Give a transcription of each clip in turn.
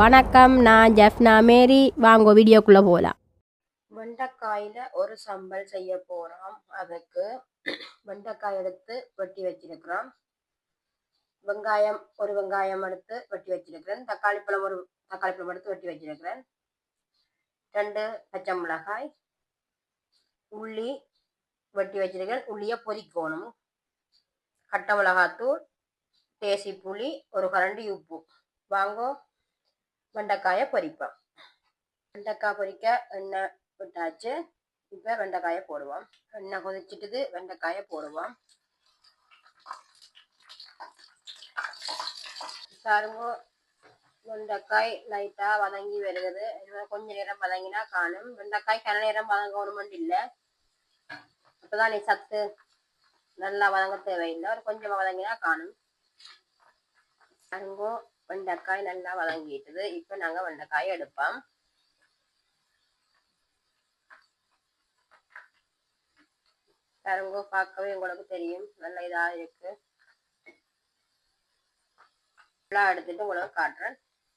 வணக்கம் நான் ஜெஃப்னா மேரி. வாங்க வீடியோக்குள்ளே போகலாம் வெண்டைக்காயில் ஒரு சம்பல் செய்ய போகிறோம் அதுக்கு வெண்டைக்காய் எடுத்து வெட்டி வச்சிருக்கிறோம். வெங்காயம் ஒரு வெங்காயம் எடுத்து வெட்டி வச்சிருக்கிறேன். தக்காளி பழம் ஒரு தக்காளி பழம் எடுத்து வெட்டி வச்சிருக்கிறேன். ரெண்டு பச்சை மிளகாய். உள்ளி வெட்டி வச்சிருக்கிறேன். உள்ளியை பொரிக்கணும். கட்டை மிளகாத்தூள் தேசி புளி ஒரு கரண்டி உப்பு. வாங்கோ. வெண்டைக்காயை பொரிப்போம். வெண்டைக்காய் பொரிக்க எண்ணெய் விட்டாச்சு. இப்போ வெண்டைக்காயை போடுவோம். எண்ணெய் கொதிச்சிட்டுது வெண்டைக்காயை போடுவோம். பாருங்க வெண்டைக்காய் லைட்டாக வதங்கி வருகிறது. கொஞ்ச நேரம் வதங்கினா காணும். வெண்டைக்காய் கன நேரம் வதங்கணுமெண்டு இல்லை. அப்போதான் நீ சத்து நல்லா வதங்க தேவையில்லை. ஒரு கொஞ்சமாக வதங்கினா காணும். பாருங்க வெண்டைக்காய் நல்லா வதங்கிட்டுது. இப்போ நாங்கள் வெண்டைக்காய் எடுப்போம். பாருங்க பார்க்கவே உங்களுக்கு தெரியும். நல்ல இதாக இருக்கு. எல்லாம் எடுத்துட்டு உங்களுக்கு காட்டுறேன்.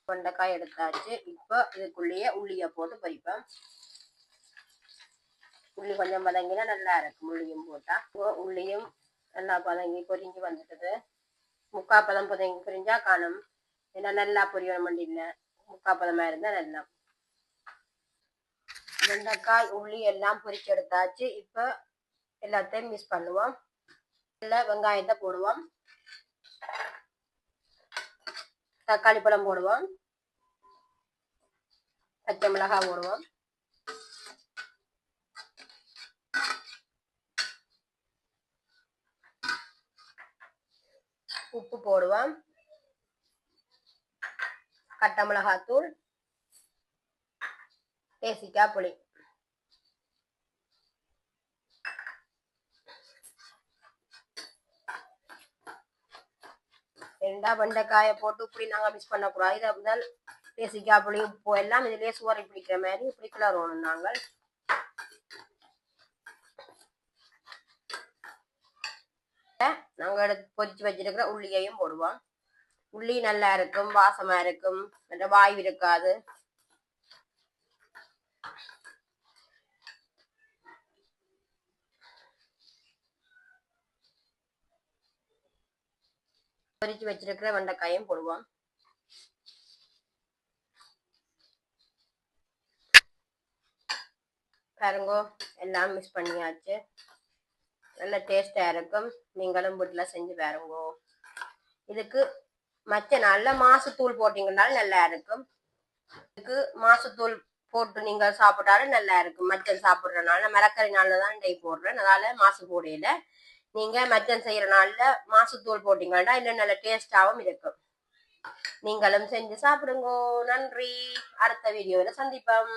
வெண்டைக்காய் எடுத்தாச்சு. இப்போ இதுக்குள்ளேயே உள்ளியை போட்டு பொரிப்பேன் உள்ளி கொஞ்சம் வதங்கினா நல்லா இருக்கும். உள்ளியும் போட்டா. இப்போ உள்ளியும் நல்லா பதங்கி பொரிஞ்சு வந்துட்டது. முக்கா பதம் பதங்கி பொரிஞ்சா காணும். ஏன்னா நல்லா பொரியணும் இல்லை முக்கா பதமா இருந்தா நல்லா. வெண்டைக்காய் உள்ளி எல்லாம் பொரிச்சு எடுத்தாச்சு. இப்போ எல்லாத்தையும் மிக்ஸ் பண்ணுவோம். இல்லை வெங்காயத்தை போடுவோம். தக்காளி பழம் போடுவோம். பச்சை மிளகாய் போடுவோம். உப்பு போடுவோம். பட்டை மிளகாத்தூள் தேசிக்காய் புளி. ரெண்டா வெண்டைக்காயை போட்டு இப்படி நாங்கள் மிக்ஸ் பண்ணக்கூடாது. இதை முதல் தேசிக்காய் புளி உப்பு எல்லாம் இதிலே சுவரை பிடிக்கிற மாதிரி இப்படி கிளறணும் நாங்கள். நாங்கள் எடுத்து பொறிச்சு வச்சிருக்கிற உள்ளியையும் போடுவோம். உள்ளி நல்லா இருக்கும் வாசமா இருக்கும். மற்ற வாய்வு இருக்காது. பொரிச்சு வச்சிருக்கிற வெண்டைக்காயும் போடுவோம். பாருங்கோ எல்லாம் மிக்ஸ் பண்ணியாச்சு. நல்ல டேஸ்டாக இருக்கும். நீங்களும் வீட்டில் செஞ்சு பாருங்கோ. இதுக்கு மற்ற நாளில் மாசுத்தூள் போட்டீங்கனாலும் நல்லா இருக்கும். இதுக்கு மாசுத்தூள் போட்டு நீங்கள் சாப்பிட்டாலும் நல்லா இருக்கும். மச்சன் சாப்பிட்றனால மரக்கறி நாளில் தான் டெய் போடுறேன். அதனால மாசு போடையில நீங்க மச்சன் செய்கிற நாளில் மாசுத்தூள் போட்டீங்கன்னா இன்னும் நல்ல டேஸ்டாவும் இருக்கும். நீங்களும் செஞ்சு சாப்பிடுங்க. நன்றி. அடுத்த வீடியோவில் சந்திப்போம்.